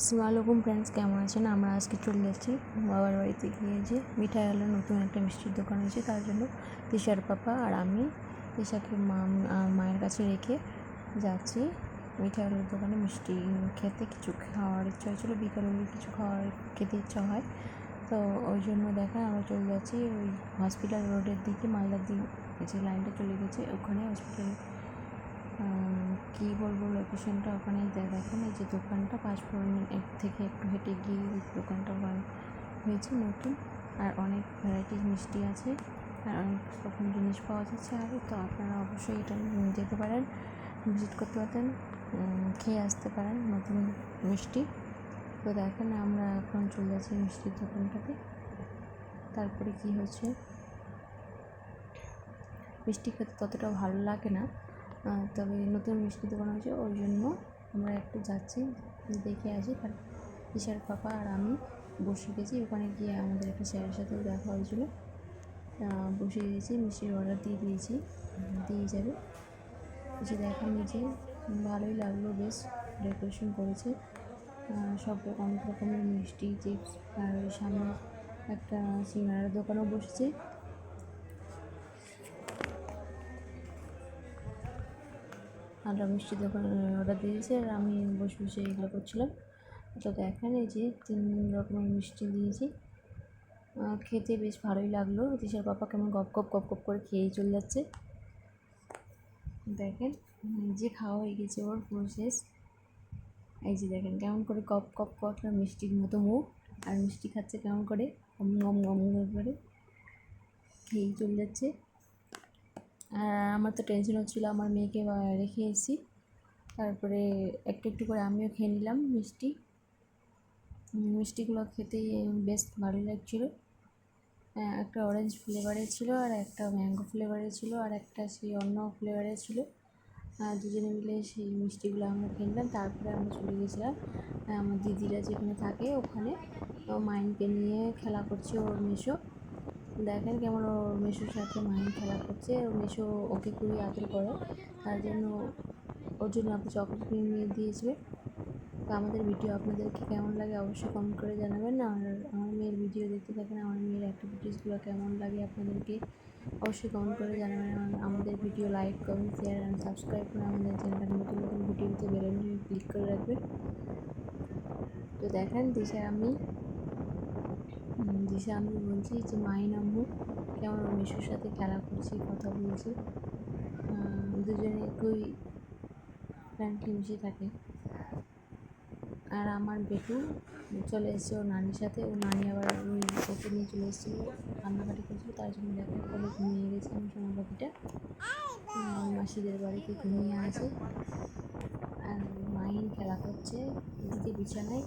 আসসালামু আলাইকুম ফ্রেন্ডস কেমন আছেন? আমরা আজকে চলে যাচ্ছি বাবার বাড়িতে গিয়ে যে মিঠাই আলো, নতুন একটা মিষ্টির দোকান হয়েছে তার জন্য তিশার পাপা আর আমি তিশাকে মা মায়ের কাছে রেখে যাচ্ছি। মিঠাই আলোর দোকানে মিষ্টি খেতে কিছু খাওয়ার ইচ্ছা হয়েছিলো বিকালে কিছু খাওয়ার খেতে ইচ্ছা হয়। তো ওই জন্য দেখা আমরা চলে যাচ্ছি, ওই হসপিটাল রোডের দিকে, মালদার দিকে, যে লাইনটা চলে গেছে, ওখানে হসপিটাল কী বলব লোকেশনটা ওখানেই দেখেন এই যে দোকানটা পাঁচফোড়ন এক থেকে একটু হেঁটে গিয়ে দোকানটা হয়েছে নতুন। আর অনেক ভ্যারাইটিস মিষ্টি আছে, আর অনেক রকম জিনিস পাওয়া যাচ্ছে আরও তো আপনারা অবশ্যই এটা যেতে পারেন ভিজিট করতে পারেন খেয়ে আসতে পারেন নতুন মিষ্টি। তো দেখেন আমরা এখন চলে যাচ্ছি মিষ্টির দোকানটাতে। তারপরে কি হচ্ছে? মিষ্টি খেতে ততটা ভালো লাগে না। তবে নতুন মিষ্টি দোকান হয়েছে, ওই জন্য আমরা একটু যাচ্ছি, দেখে আসি। তার ঈশার পাপা আর আমি বসে গেছি, ওখানে গিয়ে আমাদের একটা স্যারের সাথে দেখা হয়েছিলো। বসে গেছি, মিষ্টির অর্ডার দিয়ে দিয়েছি, দিয়ে যাবে। এসে দেখা নিজে ভালোই লাগল, বেশ ডেকোরেশন করেছে। সব অনেক রকমের মিষ্টি চিপস আর সামনে একটা সিঙ্গারার দোকানও বসেছে। আমরা মিষ্টি দোকান অর্ডার দিয়েছে আর আমি বসে বসে এগুলো করছিলাম। তো দেখেন এই যে তিন রকমের মিষ্টি দিয়েছি। খেতে বেশ ভালোই লাগল। তিশার পাপা কেমন গপ গপ গপ গপ করে খেয়েই চলে যাচ্ছে। দেখেন যে খাওয়া হয়ে গেছে ওর পুরো শেষ। এই যে দেখেন কেমন করে গপ গপ গপ মিষ্টির মতো মুখ আর মিষ্টি খাচ্ছে কেমন করে। গম গম গম করে। খেয়েই চলে যাচ্ছে। আর আমার তো টেনশন হচ্ছিল আমার মেয়েকে রেখে এসেছি। তারপরে একটু একটু করে আমিও খেয়ে নিলাম মিষ্টি। মিষ্টিগুলো খেতে বেশ ভালো লাগছিল। একটা অরেঞ্জ ফ্লেভারের ছিল আর একটা ম্যাঙ্গো ফ্লেভারের ছিল আর একটা সেই অন্য ফ্লেভারের ছিল। দুজনে মিলে সেই মিষ্টিগুলো আমরা কিনলাম তারপরে আমরা চলে গেছিলাম আমার দিদিরা যেখানে থাকে ওখানে। মাইনকে নিয়ে খেলা করছে ওর মেশো দেখেন কেমন ও মেশোর সাথে মাইন খেলা করছে। ও মেশো ওকে খুবই আদর করে। তার জন্য ওর জন্য আপনি চকলেট কিনে নিয়ে দিয়েছিলেন। তো আমাদের ভিডিও আপনাদেরকে কেমন লাগে অবশ্যই কমেন্ট করে জানাবেন। আর আমার মেয়ের ভিডিও দেখতে থাকেন, আমার মেয়ের অ্যাক্টিভিটিসগুলো কেমন লাগে আপনাদেরকে অবশ্যই কমেন্ট করে জানাবেন। আমাদের video like comment share and subscribe করে আমাদের চ্যানেলটা নতুন নতুন ভিডিওতে বেরোন ক্লিক করে রাখবেন। তো দেখেন দিশা আমি দিশা আমি বলছি যে মাইন আম্মু কেমন মিশুর সাথে খেলা করছি, কথা বলছি। দুজনে খুবই ফ্র্যাঙ্কলি মিশে থাকে। আর আমার বেটু চলে এসেছে ওর নানির সাথে। ও নানি আবার ওই ওকে নিয়ে চলে এসেছিল কান্নাকাটি করছিল, তার জন্য দেখা করে ঘুমিয়ে গেছে আমি সোনা পাখিটা। মাসিদের বাড়িতে ঘুমিয়ে আছে। আর মাইন খেলা করছে, এদিকে বিছানায়।